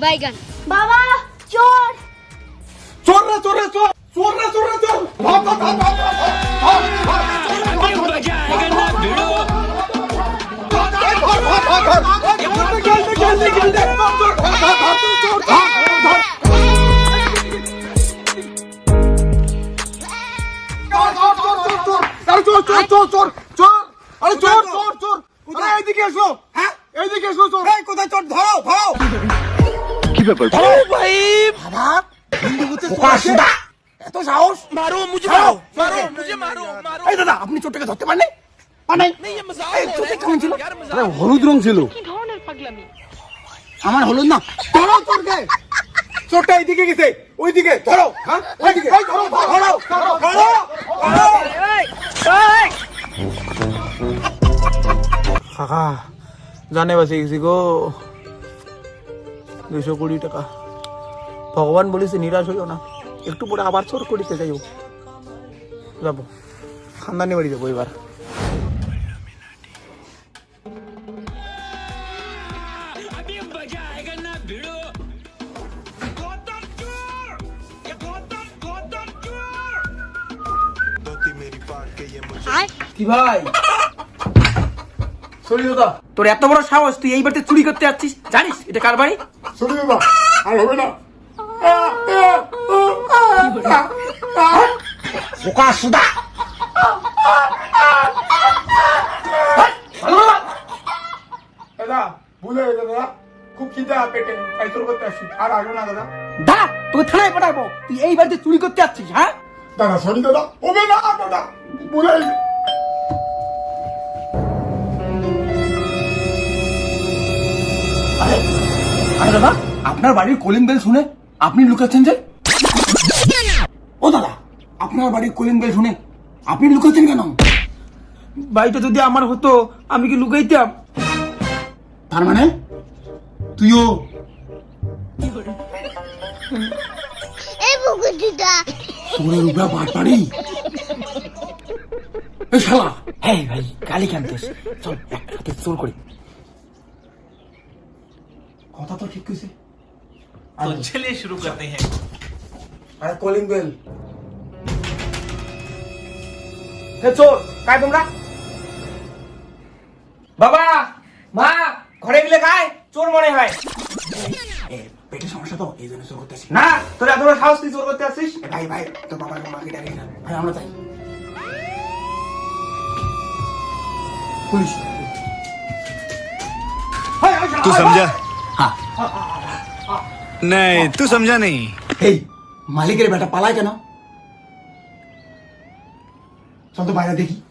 বাইগান বাবা চোর চোর রে চোর রে চোর চোর রে চোর রে চোর ভাগ ভাগ ভাগ ভাগ ভাগ, ভাগ, আরে চোর চোর চোর চোর চোর আরে চোর চোর চোর আরে এইদিকে এসো হ্যাঁ এইদিকে এসো চোর এই কোথায় চোর ধরো ধরো কি ব্যাপার ভাই বাবা এত সাহস? মারো মুঝে মারো মারো মুঝে মারো মারো। এই দাদা আপনি ছোটকে ধরতে পারেন মানে, হলুদ রং ছিল। আমার হলুদ না। ধরো চোরকে। চোরটা এইদিকে গেছে। ওইদিকে ধরো হ্যাঁ? ওইদিকে ধরো ধরো ধরো ধরো জানে বাসি গেছি গো। দুইশো কুড়ি টাকা। ভগবান বলেছে নিরাশ হইও না। একটু পরে আবার চোর করিতে যাইও। যাব। খানদানি বাড়ি যাব এবার। কি ভাই? তোর এত বড় সাহস তুই এই বাড়িতে চুরি করতে যাচ্ছিস? জানিস এটা কার বাড়ি? শুনি বাবা আর হবে না? বোকা সুদা। দাদা ভুলে গেছে দাদা? খুব খিদে পেটে। তাই তোর করতে আসছি। আর আসব না দাদা। দাঁড়া তোকে থানায় পাঠাবো। তুই এই বাড়িতে চুরি করতে যাচ্ছিস হ্যাঁ? দাদা সরি দাদা। হবে না দাদা। ভুলে গেছে। আরে দাদা আপনার বাড়ির কলিং বেল শুনে আপনি লুকাচ্ছেন যে? ও দাদা আপনার বাড়ির কলিং বেল শুনে আপনি লুকাচ্ছেন কেন? বাড়িটা যদি আমার হতো আমি কি লুকাইতাম? তার মানে? তুইও? এই বুকুটিটা বাট পারি এই শালা। হ্যাঁ ভাই গালি কানতেস চল একসাথে চোর করি। কথা তো ঠিক কইছে तो चलिए शुरू करते हैं আরে কলিং বেল হে চোর কায় তোমরা বাবা মা ঘরে গেলে খায় চোর মনে হয় এ, পেটের সমস্যা তো এই জন্য চোর করতেছি না তোর এত বড় সাহস তুই চোর করতে আসছিস এ, ভাই ভাই তোর বাবার মাকে ডাকি না ভাই আমরা যাই পুলিশ तू समझा हाँ नहीं, तू समझा नहीं। हे, मालिक रे बेटा, पाला क्या ना? चल तो बाहर देखी।